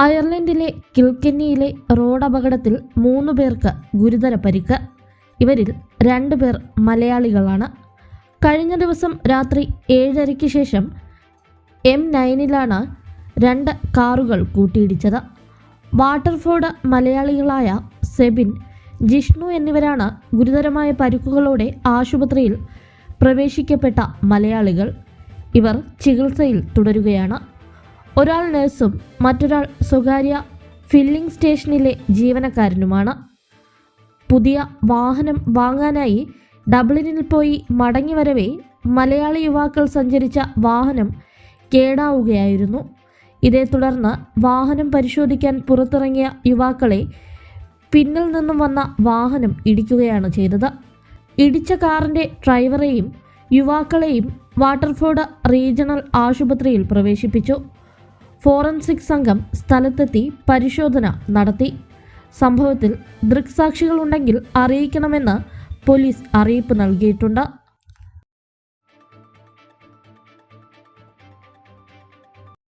അയർലൻഡിലെ കിൽക്കന്നിയിലെ road അപകടത്തിൽ മൂന്ന് പേർക്ക് ഗുരുതര പരിക്ക്. ഇവരിൽ രണ്ടു പേർ മലയാളികളാണ്. കഴിഞ്ഞ ദിവസം രാത്രി ഏഴരയ്ക്ക് ശേഷം എം നയനിലാണ് രണ്ട് കാറുകൾ കൂട്ടിയിടിച്ചത്. വാട്ടർഫോർഡ് മലയാളികളായ സെബിൻ ജിഷ്ണു എന്നിവരാണ് ഗുരുതരമായ പരിക്കുകളോടെ ആശുപത്രിയിൽ പ്രവേശിക്കപ്പെട്ട മലയാളികൾ. ഇവർ ചികിത്സയിൽ തുടരുകയാണ്. ഒരാൾ നഴ്സും മറ്റൊരാൾ സ്വകാര്യ ഫില്ലിംഗ് സ്റ്റേഷനിലെ ജീവനക്കാരനുമാണ്. പുതിയ വാഹനം വാങ്ങാനായി ഡബ്ലിനിൽ പോയി മടങ്ങി വരവേ മലയാളി യുവാക്കൾ സഞ്ചരിച്ച വാഹനം കേടാവുകയായിരുന്നു. ഇതേ തുടർന്ന് വാഹനം പരിശോധിക്കാൻ പുറത്തിറങ്ങിയ യുവാക്കളെ പിന്നിൽ നിന്നും വന്ന വാഹനം ഇടിക്കുകയാണ് ചെയ്തത്. ഇടിച്ച കാറിന്റെ ഡ്രൈവറെയും യുവാക്കളെയും വാട്ടർഫോർഡ് റീജിയണൽ ആശുപത്രിയിൽ പ്രവേശിപ്പിച്ചു. ഫോറൻസിക് സംഘം സ്ഥലത്തെത്തി പരിശോധന നടത്തി. സംഭവത്തിൽ ദൃക്സാക്ഷികളുണ്ടെങ്കിൽ അറിയിക്കണമെന്ന് പോലീസ് അറിയിപ്പ് നൽകിയിട്ടുണ്ട്.